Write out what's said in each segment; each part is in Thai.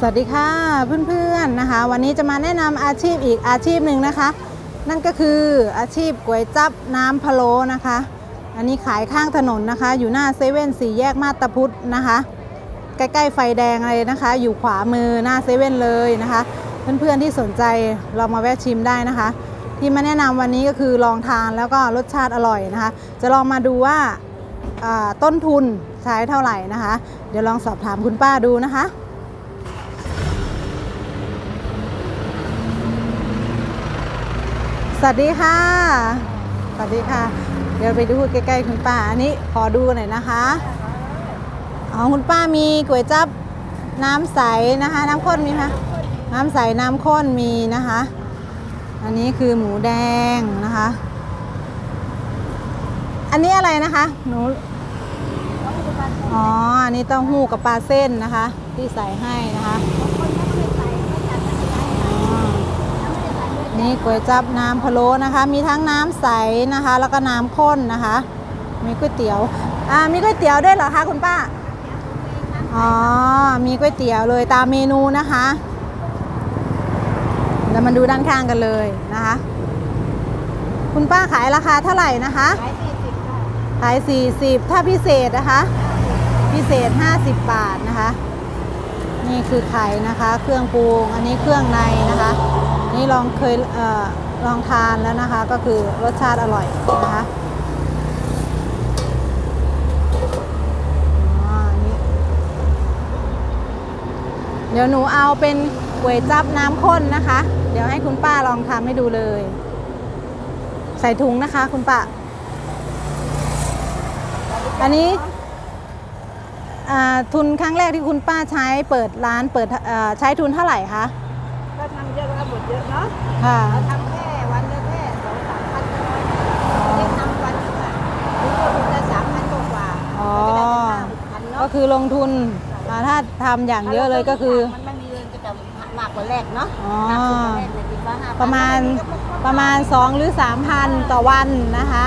สวัสดีค่ะเพื่อนๆนะคะ วันนี้จะมาแนะนำอาชีพอีกอาชีพหนึ่งนะคะ นั่นก็คืออาชีพก๋วยจับน้ำพะโล้นะคะ อันนี้ขายข้างถนนนะคะ อยู่หน้าเซเว่นสี่แยกมาตาพุธนะคะ ใกล้ๆไฟแดงเลยนะคะ อยู่ขวามือหน้าเซเว่นเลยนะคะ เพื่อนๆที่สนใจเรามาแวะชิมได้นะคะ ที่มาแนะนำวันนี้ก็คือลองทานแล้วก็รสชาติอร่อยนะคะ จะลองมาดูว่าต้นทุนใช้เท่าไหร่นะคะ เดี๋ยวลองสอบถามคุณป้าดูนะคะ สวัสดีค่ะ สวัสดีค่ะ เดี๋ยวไปดูใกล้ๆคุณป้า อันนี้ขอดูหน่อยนะคะ อ๋อคุณป้ามีก๋วยจับน้ำใสนะคะ น้ำข้นมีไหมคะน้ำใสน้ำข้นมีนะคะ อันนี้คือหมูแดงนะคะ อันนี้อะไรนะคะ หนูอ๋อ อันนี้เต้าหู้กับปลาเส้นนะคะ ที่ใส่ให้นะคะอ๋อ นี่ก๋วยจับน้ำพะโล้นะคะ มีทั้งน้ำใสนะคะ แล้วก็น้ำข้นนะคะ มีก๋วยเตี๋ยวอ่ามีก๋วยเตี๋ยวด้วยเหรอคะคุณป้าอ๋อมีก๋วยเตี๋ยวเลยตามเมนูนะคะเดี๋ยวมาดูด้านข้างกันเลยนะคะ คุณป้าขายราคาเท่าไหร่นะคะขายสี่สิบค่ะขาย40 ถ้าพิเศษนะคะ พิเศษ 50 บาทนะคะ นี่คือไข่นะคะ เครื่องปรุงอันนี้เครื่องในนะคะ นี่ลองเคยเออลองทานแล้วนะคะ ก็คือรสชาติอร่อยนะคะเดี๋ยวหนูเอาเป็นก๋วยจับน้ำข้นนะคะ เดี๋ยวให้คุณป้าลองทำให้ดูเลย ใส่ถุงนะคะ คุณป้า อันนี้ทุนครั้งแรกที่คุณป้าใช้เปิดร้านเปิดใช้ทุนเท่าไหร่คะ เยอะก็หมดเยอะเนาะค่ะเราทำแค่วันละแค่สองสามพันก็น้อยเรียกทำวันนึงอะรู้ว่าคุณจะสามพันกว่าอ๋อก็ได้ตั้งห้าหกพันก็เนาะคือลงทุนอ่าถ้าทำอย่างเยอะเลยก็คือ มันไม่มีเงินก็จะมากกว่าแรกเนาะอ๋อ มากกว่าแรกเลยคิดว่าห้าพันประมาณแล้วก็ประมาณ 2 หรือ 3,000 ต่อวันนะคะ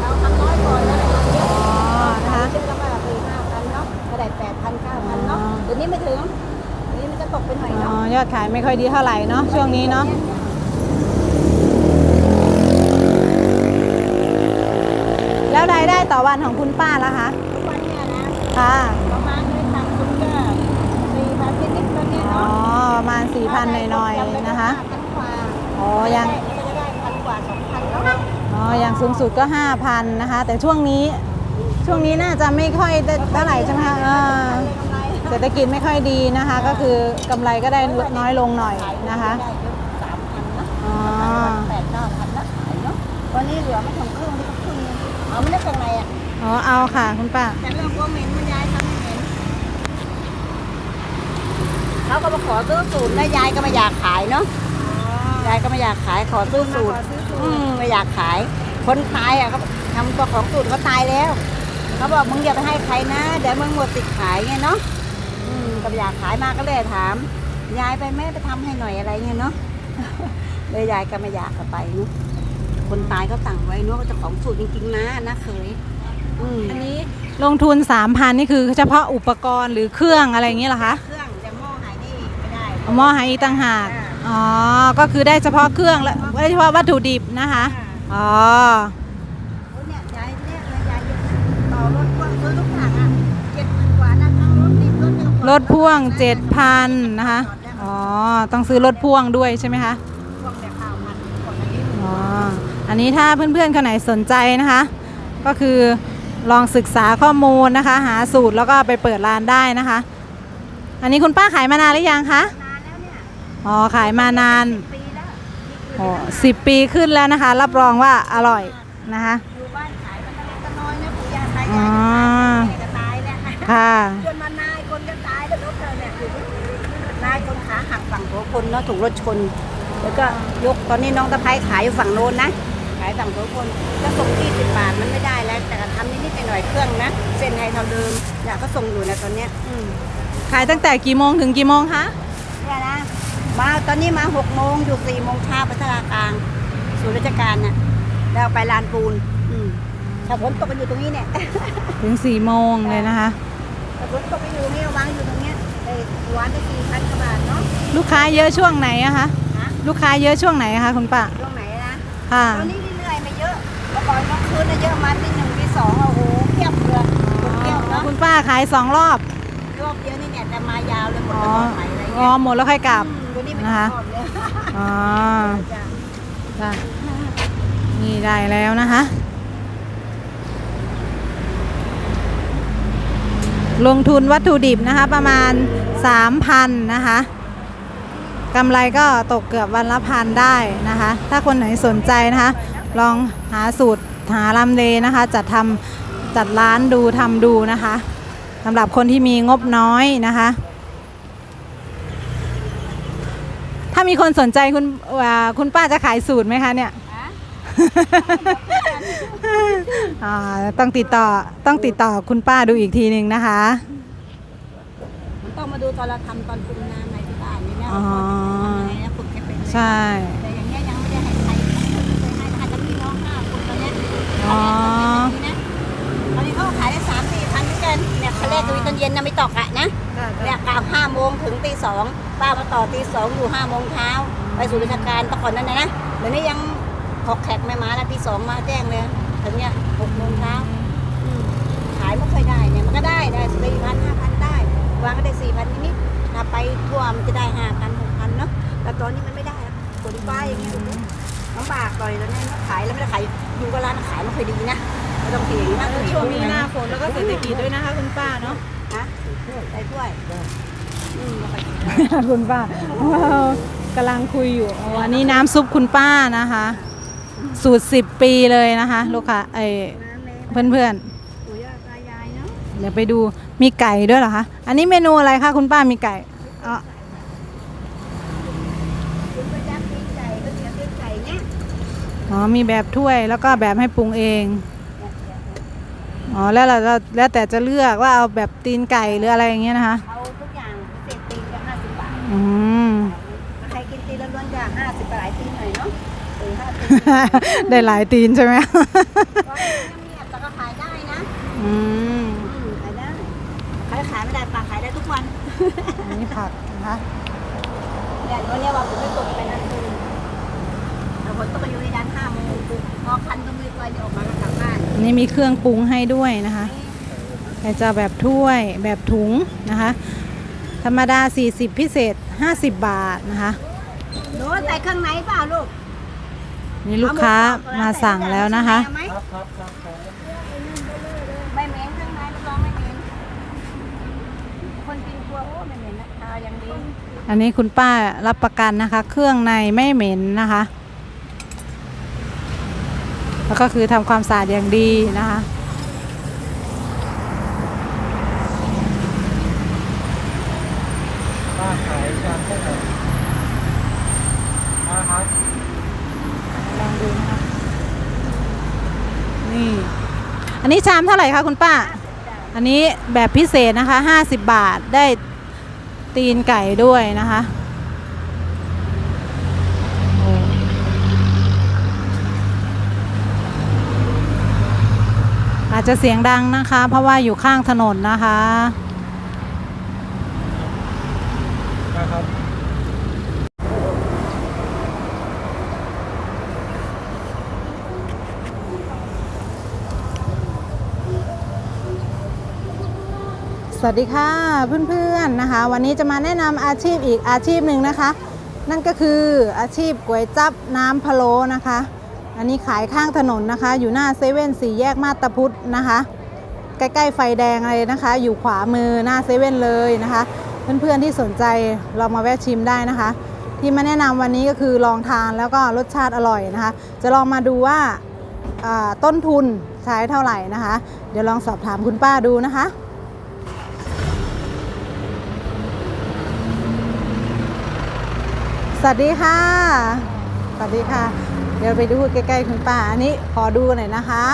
เราทำน้อยก่อนแล้วเราทำเยอะอ๋อนะคะเชื่อว่าปีห้าพันเนาะก็ได้แปดพันเก้าพันเนาะอ๋อเดี๋ยวนี้ไม่ถึง ไปหน่อยอ๋อเนาะยอดขายไม่ค่อยดีเท่าไหร่เนาะช่วงนี้เนาะแล้วรายได้ต่อวันของคุณป้าล่ะคะทุกวันเนี่ยนะค่ะประมาณเลยตังค์คุณก็สี่พันนิดๆตอนเนี้ยอ๋อเนาะประมาณ4,000หน่อยๆนะคะพันกว่าอ๋อยัง ก็จะได้พันกว่าสองพันเนาะอ๋อ อย่างสูงสุดก็ 5,000 นะคะ แต่ช่วงนี้ ช่วงนี้น่าจะไม่ค่อยได้เท่าไหร่ใช่ไหมคะเออกำไร เศรษฐกิจไม่ค่อยดีนะคะ ก็คือกำไรก็ได้น้อยลงหน่อยนะคะได้เยอะสามพันนะอ๋อแปดเก้าพันละขายเนาะวันนี้เหลือไม่ถึงครึ่งนี่ก็ครึ่งนึงเอาไม่ได้เป็นไรอะอ๋อเอาค่ะคุณป้าแต่เรื่องพวกเหม็นมันยายทำไม่เหม็นเขาก็มาขอซื้อสูตรแล้วยายก็ไม่อยากขายเนาะยายก็ไม่อยากขายขอซื้อสูตรอืมไม่อยากขาย คนตายอะเขาทำตัวของสูตรเขาตายแล้วเขาบอกมึงอย่าไปให้ใครนะเดี๋ยวมึงหมดสิทธิ์ขายไงเนาะ อืมก็อยากขายมาก็เลยถาม ยายไปแม่ไปทำให้หน่อยอะไรเงี้ยเนาะเลยยายก็ไม่อยากก็ไปเนาะคนตายเขาสั่งไว้เนาะว่าเจ้าของสูตรจริงๆนะนะเคยอืมอันนี้ลงทุน3,000นี่คือเฉพาะอุปกรณ์หรือเครื่องอะไรอย่างเงี้ยเหรอคะเครื่องจะหม้อหายนี่ไม่ได้เอาหม้อหายอีกต่างหากอ๋อก็คือได้เฉพาะเครื่องและไม่ได้เฉพาะวัตถุดิบนะคะอ๋อ รถเดียวรถพ่วง7,000นะคะ อ๋อ ต้องซื้อรถพ่วงด้วยใช่ไหมคะพ่วงแต่ข้าวพันกว่านี้อ๋อ อันนี้ถ้าเพื่อนๆคนไหนสนใจนะคะ ก็คือลองศึกษาข้อมูลนะคะ หาสูตรแล้วก็ไปเปิดร้านได้นะคะ อันนี้คุณป้าขายมานานหรือยังคะ นานแล้วเนี่ย อ๋อ ขายมานานปีแล้วอ๋อสิบปีขึ้นแล้วนะคะ รับรองว่าอร่อยนะคะอยู่บ้านขายมันก็เล็กก็น้อยนะปู่ย่าตายอ๋ยาอยก็ตายแม่ก็ตายแล้วค่ะ จนมานายคนก็ตายแล้วรถเธอเนี่ยอยู่ที่นายคน ขาหักฝั่งหัวคนเนาะถูกรถชน แล้วก็ยกตอนนี้น้องตะไคร้ขายอยู่ฝั่งโน้นนะขายฝั่งหัวคนก็ส่งที่สิบบาทมันไม่ได้แล้ว แต่ก็ทำนิดๆหน่อยๆเครื่องนะเส้นไฮเท่าเดิมอยากก็ส่งอยู่นะตอนเนี้ยอืมขายตั้งแต่กี่โมงถึงกี่โมงคะเนี่ยนะมาตอนนี้มาหกโมงอยู่สี่โมงเช้าพัฒนากลางศูนย์ราชการน่ะแล้วไปลานปูนอืมถ้าฝนตกกันอยู่ตรงนี้เนี่ย ถึงสี่โมงเลยนะคะถ้าฝนตกไปอยู่ตรงนี้วางอยู่ตรงเนี้ย ได้หวานได้สี่พันกว่าบาทเนาะลูกค้าเยอะช่วงไหนอะคะ ฮะลูกค้าเยอะช่วงไหนอะคะคุณป้า ช่วงไหนนะค่ะ ตอนนี้เรื่อยๆไม่เยอะเมื่อก่อนกลางคืนน่ะเยอะมาตีหนึ่งตีสองโอ้โหเพียบเลยคนเที่ยวเนาะคุณป้าขายสองรอบ รอบเดียวนี่เนี่ยแต่มายาวเลยหมดอ๋อตลอดไปอะไรอ๋อเงี้ยหมดแล้วค่อยกลับ อืมวันนี้ไม่นะคะ ชอบเลยอ๋อจ้ะ จ้ะนี่ได้แล้วนะคะ ลงทุนวัตถุดิบนะคะประมาณ 3,000นะคะกำไรก็ตกเกือบวันละพันได้นะคะ ถ้าคนไหนสนใจนะคะ ลองหาสูตรหาลำเลนะคะจัดทำจัดร้านดูทำดูนะคะสำหรับคนที่มีงบน้อยนะคะ ถ้ามีคนสนใจคุณคุณป้าจะขายสูตรไหมคะเนี่ย อ่าต้องติดต่อต้องติดต่อคุณป้าดูอีกทีหนึ่งนะคะ มันต้องมาดูตอนเราทำตอนปรุงน้ำในที่บ้านนี่นะอ๋อทำยังไงนะฝึกให้เป็นเลยใช่ แต่อย่างเงี้ยยังไม่ได้ให้ใครเคยให้ให้กับพี่น้องห้าคนตอนเนี้ยอ๋อ ตอนนี้เขาขายได้สามสี่พันเหมือนกันเนี่ยคันแรกคือตอนเย็นนะไม่ตอกอะนะ เนี่ยกาวห้าโมงถึงตีสองป้ามาต่อตีสองอยู่ห้าโมงเช้าไปสู่ราชการแตะก่อนนั้นนะนะเดี๋ยวนี้ยัง ขอกแขกไม่มาแล้วตีสองมาแจ้งเลยถึงเนี่ยหกโมงเช้าอืมขายไม่ค่อยได้เนี่ยมันก็ได้ได้สี่พันห้าพันได้วางก็ได้สี่พันนิดๆถ้าไปทั่วมันจะได้ห้าพันหกพันเนาะแต่ตอนนี้มันไม่ได้แล้วฝนฟ้าอย่างเงี้ยโอ้โหลำบากเลยแล้วเนี่ยขายแล้วไม่ได้ขายอยู่กับร้านขายไม่ค่อยดีนะไม่ต้องเถียงนะช่วงนี้หน้าฝนแล้วก็เศรษฐกิจด้วยนะคะคุณป้าเนาะฮะใส่ถ้วยอืมแล้วก็คุณป้าว้าวกำลังคุยอยู่อ๋ออันนี้น้ำซุปคุณป้านะคะ สูตรสิบปีเลยนะคะ ลูกค้าเอ้เพื่อนเพื่อนปู่ย่าตายายเนาะๆเดี๋ยวไปดูมีไก่ด้วยเหรอคะ อันนี้เมนูอะไรคะคุณป้ามีไก่อ๋ออ๋อ มีแบบถ้วยแล้วก็แบบให้ปรุงเอง อ๋อ แล้วเราเราแล้วแต่จะเลือกว่าเอาแบบตีนไก่หรืออะไรอย่างเงี้ยนะคะ เอา ได้หลายตีนใช่ไหมก็มีแต่ก็ขายได้นะอืมอืมขายได้ขายขายไม่ได้ปลาขายได้ทุกวันอันนี้ผักนะคะเนี่ยวันเนี้ยว่าผมไม่ตกไปนั่นคือแต่ผลต้องไปอยู่ในด้านห้าโมงพอคันต้องรีบไปเดี๋ยวออกมาแล้วกลับบ้านอันนี้มีเครื่องปรุงให้ด้วยนะคะใครจะเอาแบบถ้วยแบบถุงนะคะ ธรรมดา 40 พิเศษ 50 บาทนะคะ หนูใส่เครื่องไหนเปล่าลูก นี่ลูกค้ามาสั่งแล้วนะคะเอาไหมไม่เหม็นเครื่องในรับรองไม่เหม็นคนกินกลัวโอ้ไม่เหม็นนะทาอย่างดีอันนี้คุณป้ารับประกันนะคะ เครื่องในไม่เหม็นนะคะ แล้วก็คือทำความสะอาดอย่างดีนะคะป้าขายชามเท่าไหร่ป้าครับ ดูนะคะ นี่ อันนี้ชามเท่าไหร่คะคุณป้า อันนี้แบบพิเศษนะคะ 50 บาทได้ตีนไก่ด้วยนะคะอาจจะเสียงดังนะคะ เพราะว่าอยู่ข้างถนนนะคะ ป้าครับ สวัสดีค่ะเพื่อนๆนะคะ วันนี้จะมาแนะนำอาชีพอีกอาชีพหนึ่งนะคะ นั่นก็คืออาชีพก๋วยจับน้ำพะโล้นะคะ อันนี้ขายข้างถนนนะคะ อยู่หน้าเซเว่นสี่แยกมาตาพุธนะคะ ใกล้ๆไฟแดงเลยนะคะ อยู่ขวามือหน้าเซเว่นเลยนะคะ เพื่อนๆที่สนใจลองมาแวะชิมได้นะคะ ที่มาแนะนำวันนี้ก็คือลองทานแล้วก็รสชาติอร่อยนะคะ จะลองมาดูว่าอ่าต้นทุนใช้เท่าไหร่นะคะ เดี๋ยวลองสอบถามคุณป้าดูนะคะ สวัสดีค่ะ สวัสดีค่ะ เดี๋ยวไปดูใกล้ๆคุณป้า อันนี้ขอดูหน่อยนะคะ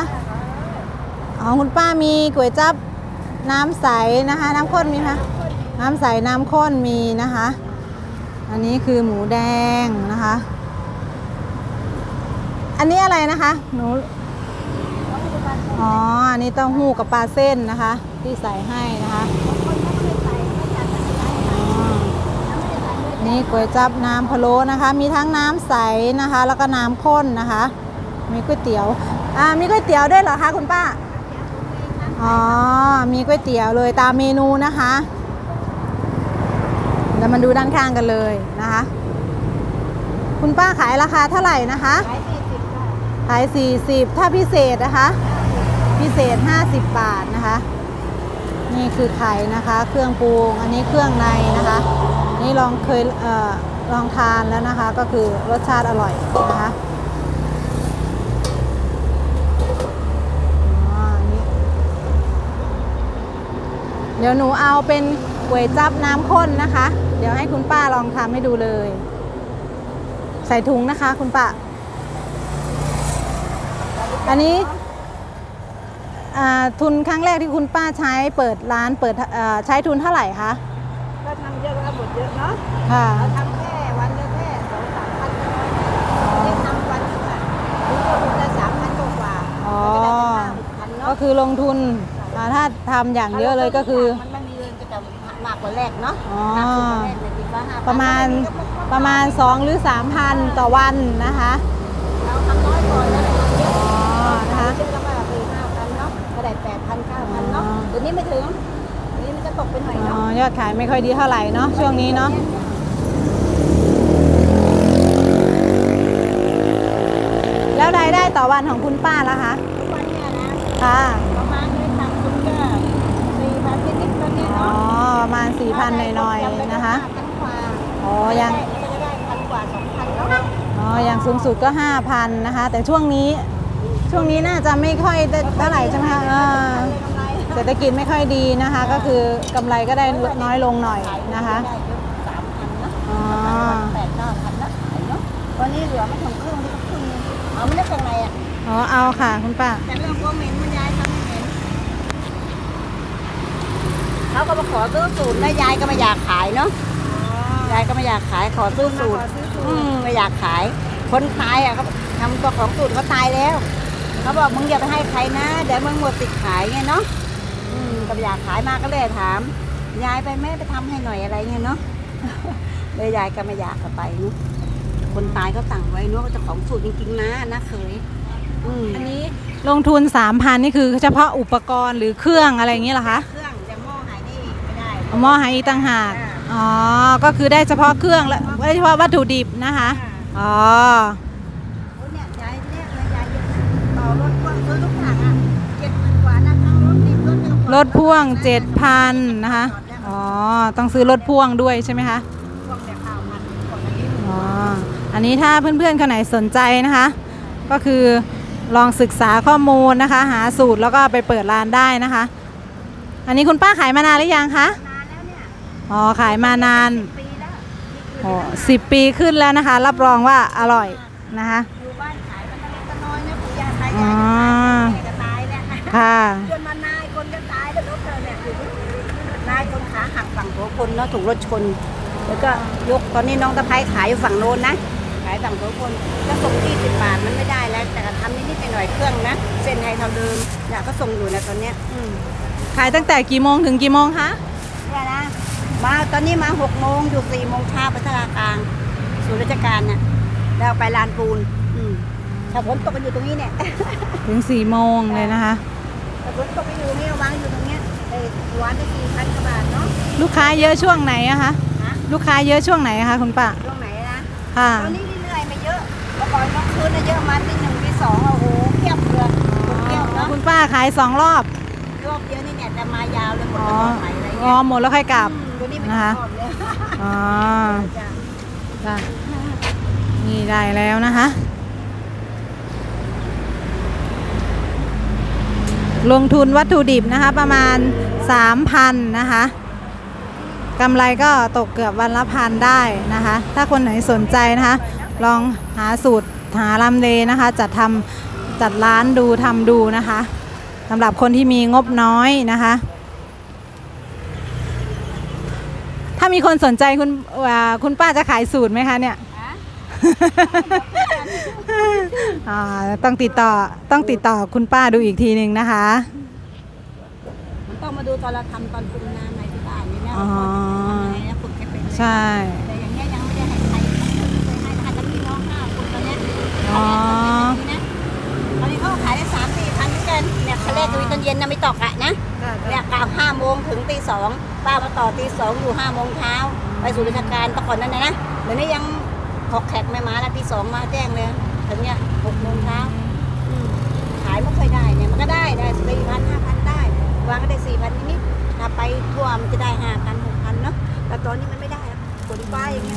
อ๋อคุณป้ามีก๋วยจับน้ำใสนะคะ น้ำข้นมีไหมคะน้ำใสน้ำข้นมีนะคะ อันนี้คือหมูแดงนะคะ อันนี้อะไรนะคะ หนู อ๋อ อันนี้เต้าหู้กับปลาเส้นนะคะ ที่ใส่ให้นะคะ คนเขาไม่ได้ใส่ไม่จัดใส่ให้ นี่ก๋วยจับน้ำพะโล้นะคะ มีทั้งน้ำใสนะคะ แล้วก็น้ำข้นนะคะ มีก๋วยเตี๋ยวอ่ามีก๋วยเตี๋ยวด้วยเหรอคะคุณป้าอ๋อมีก๋วยเตี๋ยวเลยตามเมนูนะคะเดี๋ยวมาดูด้านข้างกันเลยนะคะ คุณป้าขายราคาเท่าไหร่นะคะขายสี่สิบค่ะขาย40 ถ้าพิเศษนะคะ พิเศษ 50 บาทนะคะ นี่คือไข่นะคะ เครื่องปรุงอันนี้เครื่องในนะคะ นี่ลองเคยเออลองทานแล้วนะคะ ก็คือรสชาติอร่อยนะคะเดี๋ยวหนูเอาเป็นก๋วยจับน้ำข้นนะคะ เดี๋ยวให้คุณป้าลองทำให้ดูเลย ใส่ถุงนะคะ คุณป้า อันนี้ทุนครั้งแรกที่คุณป้าใช้เปิดร้านเปิดใช้ทุนเท่าไหร่คะ เยอะแล้วหมดเยอะเนาะค่ะ เราทำแค่วันละแค่สองสามพันก็น้อยไม่ได้ทำวันนึงอะรู้ว่าคุณจะสามพันกว่าอ๋อ ก็ได้ตั้งห้าหกพันก็เนาะคือลงทุนอ่าถ้าทำอย่างเยอะเลยก็คือ มันไม่มีเงินก็จะมากกว่าแรกเนาะอ๋อ มากกว่าแรกเลยดีกว่าห้าพันประมาณแล้วก็ประมาณ 2 หรือ 3,000 ต่อวันนะคะ เราทำน้อยก่อนแล้วเราทำเยอะอ๋อนะคะเชื่อกันว่าปีห้าพันเนาะก็ได้แปดพันเก้าพันเนาะอ๋อเดี๋ยวนี้ไม่ถึง ตกไปหน่อยอ๋อเนาะยอดขายไม่ค่อยดีเท่าไหร่เนาะช่วงนี้เนาะแล้วรายได้ต่อวันของคุณป้าล่ะคะทุกวันเนี่ยนะค่ะประมาณนี้ทำคุณก็สี่พันนิดๆตอนนี้อ๋อเนาะประมาณ4,000หน่อยๆนะคะพันกว่าอ๋อยัง ก็จะได้พันกว่าสองพันเนาะอ๋อ อย่างสูงสุดก็ 5,000 นะคะ แต่ช่วงนี้ ช่วงนี้น่าจะไม่ค่อยได้เท่าไหร่ใช่ไหมคะเออกำไร เศรษฐกิจไม่ค่อยดีนะคะ ก็คือกำไรก็ได้น้อยลงหน่อยนะคะได้เยอะสามพันเนาะอ๋อแปดเก้าพันนะขายเนาะวันนี้เหลือไม่ถึงครึ่งนี่ก็ครึ่งนึงเอาไม่ได้เป็นไรอะอ๋อเอาค่ะคุณป้าแต่เรื่องพวกเหม็นมันยายทำไม่เหม็นเขาก็มาขอซื้อสูตรแล้วยายก็ไม่อยากขายเนาะยายก็ไม่อยากขายขอซื้อสูตรอืมไม่อยากขาย คนตายอะเขาทำตัวของสูตรเขาตายแล้ว เขาบอกมึงอย่าไปให้ใครนะเดี๋ยวมึงหมดสิทธิ์ขายไงเนาะอืม ก็ไม่อยากขายมาก็เลยถาม ยายไปแม่ไปทำให้หน่อยอะไรเงี้ยเนาะเลยยายก็ไม่อยากกลับไปเนาะคนตายก็สั่งไว้เนาะว่าเจ้าของสูตรจริงๆนะนะเคยอืมอันนี้ลงทุน3,000นี่คือเฉพาะอุปกรณ์หรือเครื่องอะไรอย่างนี้เหรอคะเครื่องจะหม้อหายนี่ไม่ได้เอาหม้อหายอีกต่างหากอ๋อก็คือได้เฉพาะเครื่องและไม่ได้เฉพาะวัตถุดิบนะคะอ๋อ รถเจ้าของรถพ่วง7,000นะคะ อ๋อ ต้องซื้อรถพ่วงด้วยใช่ไหมคะพ่วงแต่ข้าวพันก่อนอันนี้อ๋อ อันนี้ถ้าเพื่อนๆคนไหนสนใจนะคะ ก็คือลองศึกษาข้อมูลนะคะ หาสูตรแล้วก็ไปเปิดร้านได้นะคะ อันนี้คุณป้าขายมานานหรือยังคะนานแล้วเนี่ยอ๋อ ขายมานานปีแล้วอ๋อสิบปีขึ้นแล้วนะคะ รับรองว่าอร่อยนะคะอยู่บ้านขายมันก็เล็กก็น้อยนะปู่ย่าตายอ๋ยาอยก็ตายแม่ก็ตายแล้วค่ะจนมานายคนก็ตายแล้วรถเธอเนี่ยอยู่ที่นายคนขาหักฝั่งหัวคนเนาะถูกรถชน แล้วก็ยกตอนนี้น้องตะไคร้ขายอยู่ฝั่งโน้นนะขายฝั่งหัวคนก็ส่งที่สิบบาทมันไม่ได้แล้ว แต่ก็ทำนิดๆหน่อยๆเครื่องนะเส้นไทยเท่าเดิมอยากก็ส่งอยู่นะตอนเนี้ยอืมขายตั้งแต่กี่โมงถึงกี่โมงคะเนี่ยนะมาตอนนี้มาหกโมงอยู่สี่โมงเช้าไปตลาดกลางศูนย์ราชการน่ะแล้วไปลานปูนอืมถ้าฝนตกกันอยู่ตรงนี้เนี่ยถึงสี่โมงเลยนะคะแต่ฝนตกไปอยู่เนี่ยวางอยู่ตรงเนี้ ยเอ้ยวันได้สี่พันกว่าบาทเนาะลูกค้าเยอะช่วงไหนอะคะ นะลูกค้าเยอะช่วงไหนอะคะคุณป้า ช่วงไหนนะค่ะ ตอนนี้เรื่อยๆไม่เยอะเมื่อก่อนกลางคืนน่ะเยอะมาตีหนึ่งตีสองโอ้โหเพียบเลยคนเพียบเนาะคุณป้าขายสองรอบ รอบเดียวนี่เนี่ยจะมายาวเลยหมดอ๋อตลอดไปอะไรอ๋อเงี้ยหมดแล้วค่อยกลับ อืมตัวนี้ไม่นะคะ ชอบเลยอ๋อจ้ะจ้ะนี่ได้แล้วนะคะ ลงทุนวัตถุดิบนะคะ ประมาณ 3,000นะคะกำไรก็ตกเกือบวันละพันได้นะคะ ถ้าคนไหนสนใจนะคะ ลองหาสูตรหาลำเลนะคะ จัดทำจัดร้านดูทำดูนะคะสำหรับคนที่มีงบน้อยนะคะ ถ้ามีคนสนใจคุณอ่าคุณป้าจะขายสูตรไหมคะเนี่ยอ่าต้องติดต่อต้องติดต่อคุณป้าดูอีกทีหนึ่งนะคะมันต้องมา ดูตอนเราทำตอนปรุงน้ำในที่บ้านนี่นะอ๋อ เราปรุงแค่เป็นใช่ แต่อย่างเงี้ยยังไม่ได้ให้ใครเคยให้นาคกัะพี่น้องห้าคนตอนเนี้ยอ๋อ ตอนนี้เขาขายได้สามสี่พันเหมือนกันเนี่ยคัแรกคือตอนเย็นนะไม่ตอกอะนะ เนี่ยกล่าวห้าโมงถึงตีสองป้ามาต่อตีสองอยู่ห้าโมงเช้าไปสู่ราชการแตะก่อนนั่นนะนะเดี๋ยวนี้ยังขอแขกไม่ม้าแล้วตีสองมาแจ้งเลยถึงเนี่ยหกโมงเช้าขายไม่เคยได้เนี่ยมันก็ได้ได้สี่พันห้าพัน วางก็ได้สี่พันนิดๆถ้าไปทั่วมันจะได้ห้าพันหกพันเนาะแต่ตอนนี้มันไม่ได้แล้วฝนฟ้าอย่างเงี้ย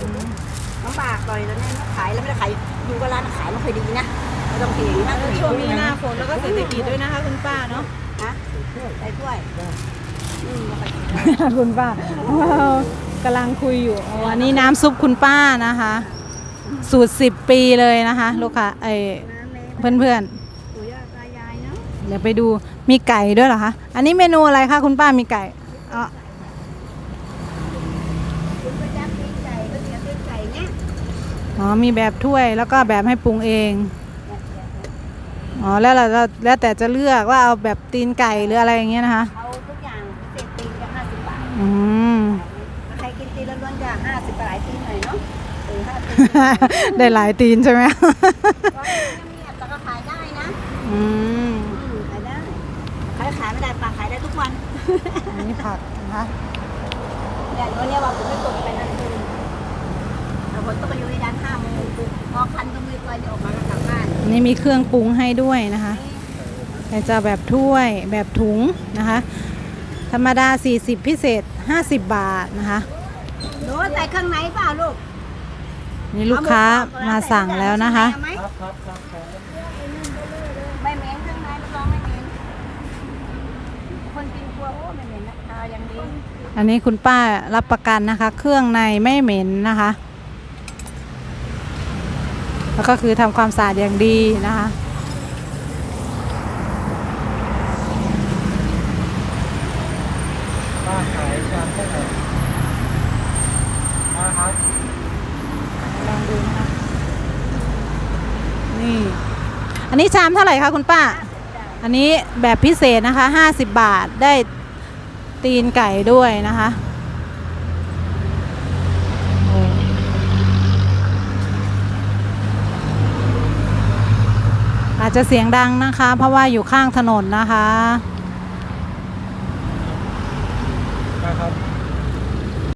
ลำบากเลยแล้วเนี่ยขายแล้วไม่ได้ขายอยู่กับร้านขายไม่ค่อยดีนะไม่ต้องเถียงนะช่วงนี้หน้าฝนแล้วก็เศรษฐกิจด้วยนะคะคุณป้าเนาะฮะใส่ถ้วยอืมเอาไปคุณป้าว้าวกำลังคุยอยู่อ๋ออันนี้น้ำซุปคุณป้านะคะ สูตรสิบปีเลยนะคะ ลูกค้าเอ้ยน้ำเลยเพื่อนเพื่อนปู่ย่าตายายเนาะๆเดี๋ยวไปดู มีไก่ด้วยเหรอคะ อันนี้เมนูอะไรคะคุณป้ามีไก่อ๋อคุณก็จับตีนไก่ก็เสียตีนไก่เนี่ยอ๋อ มีแบบถ้วยแล้วก็แบบให้ปรุงเอง อ๋อ แล้วเราก็แล้วแต่จะเลือกว่าเอาแบบตีนไก่หรืออะไรอย่างเงี้ยนะคะ เอาทุกอย่างพิเศษตีนจะห้าสิบบาท อืมถ้าใครกินตีนล้วนๆจะห้าสิบหลายตีนหน่อยเนาะเออห้าตีนได้หลายตีนใช่ไหมก็เงียบๆแล้วก็ขายได้นะ อืม อันนี้ผักนะคะเนี่ยวันเนี้ยว่าผมไม่ตกไปนั่นคือแต่ผลต้องไปอยู่ในด้านห้าโมงพอคันต้องรีบไปจะออกมาแล้วกลับบ้านอันนี้มีเครื่องปรุงให้ด้วยนะคะแต่จะแบบถ้วยแบบถุงนะคะ ธรรมดา 40 พิเศษ 50 บาทนะคะหนูใส่เครื่องไหนเปล่าลูกนี่ลูกค้ามาสั่งแล้วนะคะเอาไหมครับครับครับครับ ไม่เหม็นเครื่องในรับรองไม่เหม็นคนกินกลัวโอ้ไม่เหม็นนะทา อย่างดีอันนี้คุณป้ารับประกันนะคะ เครื่องในไม่เหม็นนะคะ แล้วก็คือทำความสะอาดอย่างดีนะคะ ป้าขายชามเท่าไหร่ป้าครับลองดูนะคะนี่ อันนี้ชามเท่าไหร่คะคุณป้า อันนี้แบบพิเศษนะคะ 50 บาทได้ ตีนไก่ด้วยนะคะอาจจะเสียงดังนะคะ เพราะว่าอยู่ข้างถนนนะคะ